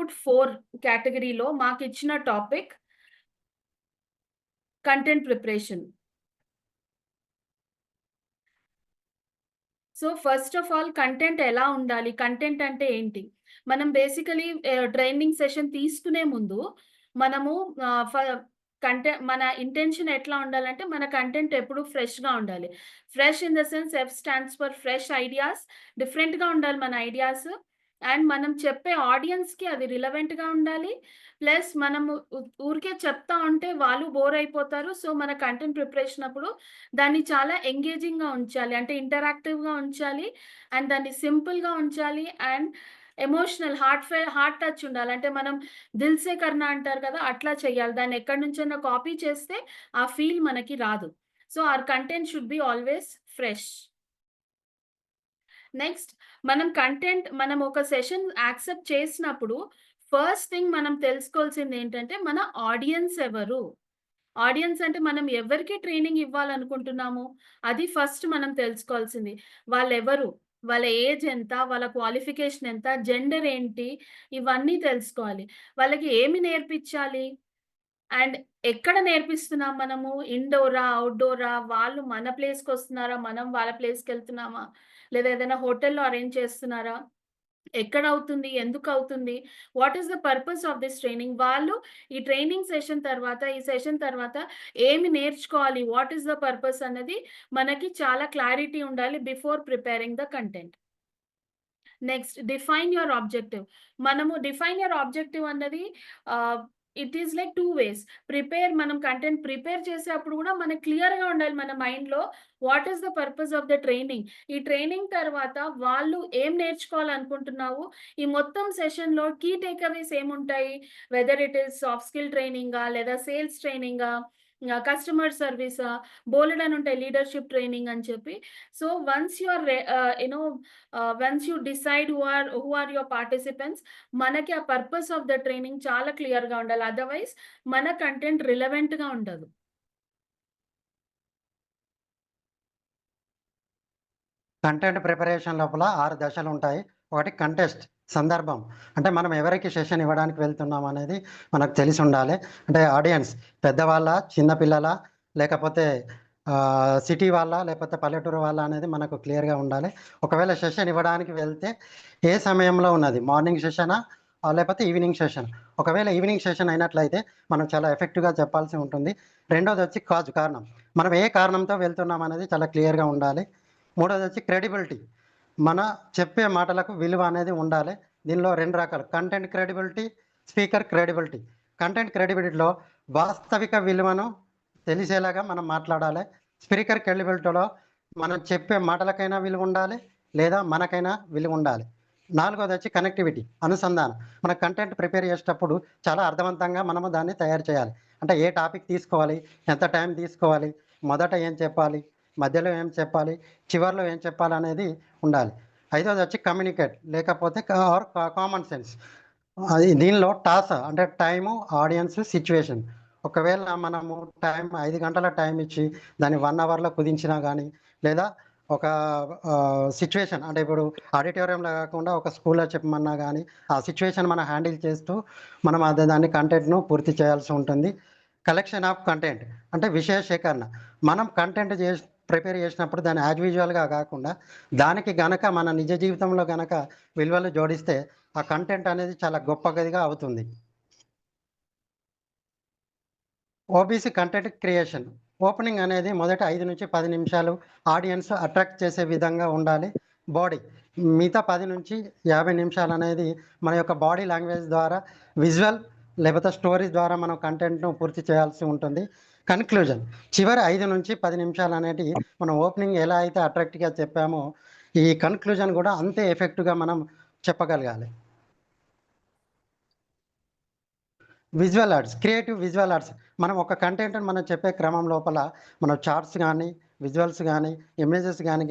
Output 4 కేటగరీలో మాకిచ్చిన topic content preparation. So, first of all content ఎలా ఉండాలి? కంటెంట్ అంటే ఏంటి? మనం బేసికలీ ట్రైనింగ్ సెషన్ తీసుకునే ముందు మనము ఆహ్, ఫ మన ఇంటెన్షన్ ఎట్లా ఉండాలంటే మన కంటెంట్ ఎప్పుడు ఫ్రెష్‌గా ఉండాలి. Fresh in the sense F stands for fresh ideas. డిఫరెంట్‌గా ఉండాలి మన ఐడియాస్. అండ్ మనం చెప్పే ఆడియన్స్‌కి అది రిలవెంట్‌గా ఉండాలి. ప్లస్ మనము ఊరికే చెప్తా ఉంటే వాళ్ళు బోర్ అయిపోతారు. సో, మన కంటెంట్ ప్రిపరేషన్ అప్పుడు దాన్ని చాలా ఎంగేజింగ్‌గా ఉంచాలి. అంటే ఇంటరాక్టివ్‌గా ఉంచాలి. అండ్ దాన్ని సింపుల్‌గా ఉంచాలి. అండ్ ఎమోషనల్ హార్ట్ ఫె హార్ట్ టచ్ ఉండాలి. అంటే మనం దిల్సే అంటారు కదా! అట్లా చేయాలి. దాన్ని ఎక్కడి నుంచైనా కాపీ చేస్తే ఆ ఫీల్ మనకి రాదు. So, our content should be always fresh. Next మనం కంటెంట్ మనం ఒక సెషన్ యాక్సెప్ట్ చేసినప్పుడు ఫస్ట్ థింగ్ మనం తెలుసుకోవాల్సింది ఏంటంటే మన ఆడియన్స్ ఎవరు? ఆడియన్స్ అంటే మనం ఎవరికి ట్రైనింగ్ ఇవ్వాలనుకుంటున్నాము? అది ఫస్ట్ మనం తెలుసుకోవాల్సింది. వాళ్ళెవరు? వాళ్ళ ఏజ్ ఎంత? వాళ్ళ క్వాలిఫికేషన్ ఎంత? జెండర్ ఏంటి? ఇవన్నీ తెలుసుకోవాలి. వాళ్ళకి ఏమి నేర్పించాలి? అండ్ ఎక్కడ నేర్పిస్తున్నాం మనము? ఇండోరా? అవుట్డోరా వాళ్ళు మన ప్లేస్కి వస్తున్నారా మనం వాళ్ళ ప్లేస్కి వెళ్తున్నామా లేదా ఏదైనా హోటల్‌లో అరేంజ్ చేస్తున్నారా? ఎక్కడ అవుతుంది ఎందుకు అవుతుంది what is the purpose of this training? వాళ్ళు ఈ ట్రైనింగ్ సెషన్ తర్వాత, ఈ సెషన్ తర్వాత ఏమి నేర్చుకోవాలి? వాట్ ఈస్ ద పర్పస్ అన్నది మనకి చాలా క్లారిటీ ఉండాలి before preparing the content. Next define your objective. మనము డిఫైన్ యువర్ ఆబ్జెక్టివ్ అన్నది it is like two ways. Prepare మనం కంటెంట్ ప్రిపేర్ చేసేటప్పుడు కూడా మనకు క్లియర్‌గా ఉండాలి మన మైండ్‌లో what is the purpose of the training? ఈ ట్రైనింగ్ తర్వాత వాళ్ళు ఏం నేర్చుకోవాలనుకుంటున్నావు? ఈ మొత్తం సెషన్‌లో కీ టేక్అవేస్ ఏముంటాయి? Whether it is soft skill ట్రైనింగా? లేదా సేల్స్ ట్రైనింగా? కస్టమర్ కస్టమర్ సర్వీసా? అని ఉంటాయి లీడర్‌షిప్ ట్రైనింగ్ అని చెప్పి. So, once you are you know once you decide who are who are your participants మనకి ఆ పర్పస్ ఆఫ్ ద ట్రైనింగ్ చాలా క్లియర్‌గా ఉండాలి. అదర్వైజ్ మన కంటెంట్ రిలవెంట్‌గా ఉండదు. కంటెంట్ ప్రిపరేషన్ లోపల ఆరు దశలు ఉంటాయి ఒకటి కంటెస్ట్ సందర్భం. అంటే మనం ఎవరికి సెషన్ ఇవ్వడానికి వెళ్తున్నాం అనేది మనకు తెలిసి ఉండాలి అంటే ఆడియన్స్ పెద్దవాళ్ళ చిన్నపిల్లల లేకపోతే సిటీ వాళ్ళ లేకపోతే పల్లెటూరు వాళ్ళ అనేది మనకు క్లియర్‌గా ఉండాలి. ఒకవేళ సెషన్ ఇవ్వడానికి వెళ్తే ఏ సమయంలో ఉన్నది? మార్నింగ్ సెషనా? లేకపోతే ఈవినింగ్ సెషన్. ఒకవేళ ఈవినింగ్ సెషన్ అయినట్లయితే మనం చాలా ఎఫెక్టివ్‌గా చెప్పాల్సి ఉంటుంది. రెండోది వచ్చి కాజ్ కారణం. మనం ఏ కారణంతో వెళ్తున్నాం అనేది చాలా క్లియర్‌గా ఉండాలి. మూడోదొచ్చి క్రెడిబిలిటీ. మన చెప్పే మాటలకు విలువ అనేది ఉండాలి. దీనిలో రెండు రకాలు content credibility, speaker credibility. Content క్రెడిబిలిటీలో వాస్తవిక విలువను తెలిసేలాగా మనం మాట్లాడాలి. స్పీకర్ క్రెడిబిలిటీలో మనం చెప్పే మాటలకైనా విలువ ఉండాలి. లేదా మనకైనా విలువ ఉండాలి. నాలుగోదొచ్చి కనెక్టివిటీ అనుసంధానం. మన కంటెంట్ ప్రిపేర్ చేసేటప్పుడు చాలా అర్థవంతంగా మనము దాన్ని తయారు చేయాలి. అంటే ఏ టాపిక్ తీసుకోవాలి? ఎంత టైం తీసుకోవాలి? మొదట ఏం చెప్పాలి? మధ్యలో ఏం చెప్పాలి? చివర్లో ఏం చెప్పాలి అనేది ఉండాలి. ఐదోదొచ్చి కమ్యూనికేట్ లేకపోతే ఆర్ కా కామన్ సెన్స్. అది దీనిలో టాస్ అంటే టైము, ఆడియన్స్, సిచ్యువేషన్ ఒకవేళ మనము టైం ఐదు గంటల టైం ఇచ్చి దాన్ని వన్ అవర్‌లో కుదించినా కానీ లేదా ఒక సిచ్యువేషన్ అంటే ఇప్పుడు ఆడిటోరియంలో కాకుండా ఒక స్కూల్‌లో చెప్పమన్నా కానీ ఆ సిచ్యువేషన్ మనం హ్యాండిల్ చేస్తూ మనం అదే దాన్ని కంటెంట్‌ను పూర్తి చేయాల్సి ఉంటుంది. కలెక్షన్ ఆఫ్ కంటెంట్ అంటే విషయ సేకరణ. మనం కంటెంట్ చేసి ప్రిపేర్ చేసినప్పుడు దాన్ని యాజ్ యూజువల్‌గా కాకుండా దానికి గనక మన నిజ జీవితంలో గనక విలువలు జోడిస్తే ఆ కంటెంట్ అనేది చాలా గొప్పగా అవుతుంది. OBC content creation. ఓపెనింగ్ అనేది మొదట 5-10 నిమిషాలు ఆడియన్స్ అట్రాక్ట్ చేసే విధంగా ఉండాలి. బాడీ మిగతా పది నుంచి యాభై నిమిషాలు అనేది మన యొక్క బాడీ లాంగ్వేజ్ ద్వారా విజువల్ లేకపోతే స్టోరీస్ ద్వారా మనం కంటెంట్‌ను పూర్తి చేయాల్సి ఉంటుంది. కన్‌క్లూజన్ చివరి ఐదు నుంచి పది నిమిషాలు అనేది మనం ఓపెనింగ్ ఎలా అయితే అట్రాక్ట్‌గా చెప్పామో ఈ కన్‌క్లూజన్ కూడా అంతే ఎఫెక్టివ్‌గా మనం చెప్పగలగాలి. Visual arts. Creative visual arts. మనం ఒక కంటెంట్ మనం చెప్పే క్రమం లోపల మనం చార్ట్స్ కానీ విజువల్స్ కానీ ఇమేజెస్ కానీ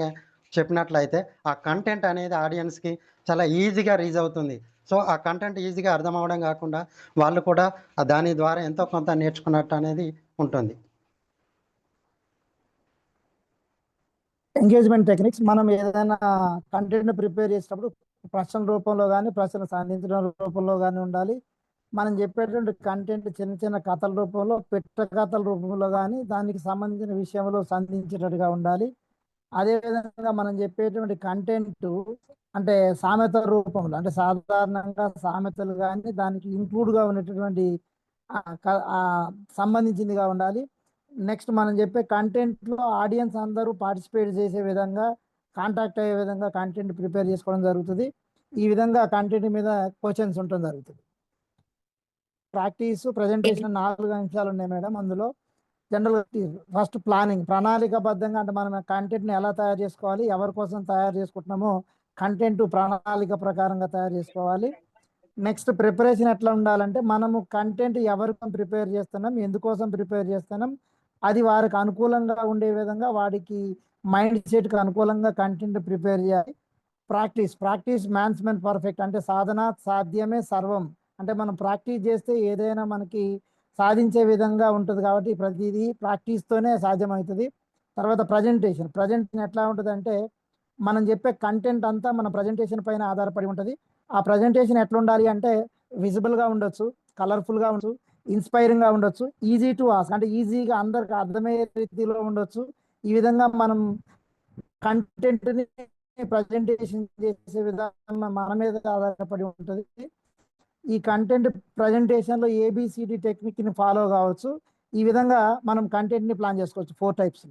చెప్పినట్లయితే ఆ కంటెంట్ అనేది ఆడియన్స్‌కి చాలా ఈజీగా రీచ్ అవుతుంది. సో, ఆ కంటెంట్ ఈజీగా అర్థం అవ్వడం కాకుండా వాళ్ళు కూడా దాని ద్వారా ఎంతో కొంత నేర్చుకున్నట్టు అనేది ఉంటుంది. ఎంగేజ్‌మెంట్ టెక్నిక్స్ మనం ఏదైనా కంటెంట్ ప్రిపేర్ చేసేటప్పుడు ప్రశ్నల రూపంలో కానీ ప్రశ్న సంధించడం రూపంలో కానీ ఉండాలి మనం చెప్పేటువంటి కంటెంట్ చిన్న చిన్న కథల రూపంలో పెట్ట కథల రూపంలో కానీ దానికి సంబంధించిన విషయంలో సంధించేటట్టుగా ఉండాలి అదేవిధంగా మనం చెప్పేటువంటి కంటెంట్ అంటే సామెత రూపంలో అంటే సాధారణంగా సామెతలు కానీ దానికి ఇంక్లూడ్గా ఉన్నటువంటి సంబంధించిందిగా ఉండాలి. నెక్స్ట్ మనం చెప్పే కంటెంట్లో ఆడియన్స్ అందరూ పార్టిసిపేట్ చేసే విధంగా కాంటాక్ట్ అయ్యే విధంగా కంటెంట్ ప్రిపేర్ చేసుకోవడం జరుగుతుంది. ఈ విధంగా కంటెంట్ మీద క్వశ్చన్స్ ఉండటం జరుగుతుంది. ప్రాక్టీస్ ప్రజెంటేషన్ నాలుగు అంశాలు ఉన్నాయి మేడం అందులో. జనరల్ ఫస్ట్ ప్లానింగ్ ప్రణాళికబద్ధంగా అంటే మనం కంటెంట్ని ఎలా తయారు చేసుకోవాలి ఎవరి కోసం తయారు చేసుకుంటున్నామో కంటెంట్ ప్రణాళిక ప్రకారంగా తయారు చేసుకోవాలి. నెక్స్ట్ ప్రిపరేషన్ ఎట్లా ఉండాలంటే మనము కంటెంట్ ఎవరికి ప్రిపేర్ చేస్తున్నాం ఎందుకోసం ప్రిపేర్ చేస్తున్నాం అది వారికి అనుకూలంగా ఉండే విధంగా వాడికి మైండ్ సెట్కి అనుకూలంగా కంటెంట్ ప్రిపేర్ చేయాలి. ప్రాక్టీస్ ప్రాక్టీస్ మ్యాన్స్మెంట్ పర్ఫెక్ట్ అంటే సాధన సాధ్యమే సర్వం. అంటే మనం ప్రాక్టీస్ చేస్తే ఏదైనా మనకి సాధించే విధంగా ఉంటుంది కాబట్టి ప్రతిదీ ప్రాక్టీస్తోనే సాధ్యమవుతుంది. తర్వాత ప్రజెంటేషన్ ప్రజెంటేషన్ ఎట్లా ఉంటుంది అంటే మనం చెప్పే కంటెంట్ అంతా మన ప్రజెంటేషన్ పైన ఆధారపడి ఉంటుంది. ఆ ప్రజెంటేషన్ ఎట్లా ఉండాలి అంటే విజిబుల్గా ఉండొచ్చు కలర్ఫుల్గా ఉండొచ్చు ఇన్స్పైరింగ్గా ఉండొచ్చు ఈజీ టు ఆస్ అంటే ఈజీగా అందరికి అర్థమయ్యే రీతిలో ఉండొచ్చు. ఈ విధంగా మనం కంటెంట్ని ప్రజెంటేషన్ చేసే విధానం మన మీద ఆధారపడి ఉంటుంది. ఈ కంటెంట్ ప్రజెంటేషన్లో ఏబిసిడి టెక్నిక్ని ఫాలో కావచ్చు. ఈ విధంగా మనం కంటెంట్ని ప్లాన్ చేసుకోవచ్చు four types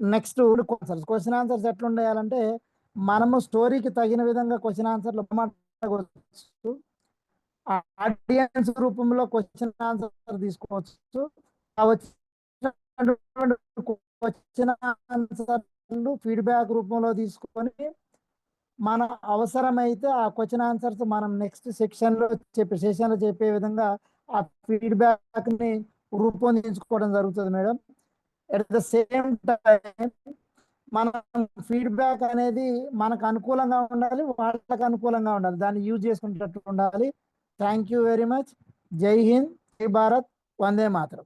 next questions question answers ఎట్లా ఉండాలంటే మనము స్టోరీకి తగిన విధంగా క్వశ్చన్ ఆన్సర్లు అడగవచ్చు ఆడియన్స్ రూపంలో క్వశ్చన్ ఆన్సర్ తీసుకోవచ్చు. క్వశ్చన్ ఆన్సర్లు ఫీడ్బ్యాక్ రూపంలో తీసుకొని మన అవసరమైతే ఆ క్వశ్చన్ ఆన్సర్స్ మనం నెక్స్ట్ సెక్షన్లో చెప్పే సెషన్లో చెప్పే విధంగా ఆ ఫీడ్బ్యాక్ని రూపొందించుకోవడం జరుగుతుంది madam. At the same time మనం ఫీడ్బ్యాక్ అనేది మనకు అనుకూలంగా ఉండాలి వాళ్ళకి అనుకూలంగా ఉండాలి. దాన్ని యూజ్ చేసుకునేటట్టు ఉండాలి. థ్యాంక్ యూ వెరీ మచ్ జై హింద్ జై భారత్ వందే మాత్రం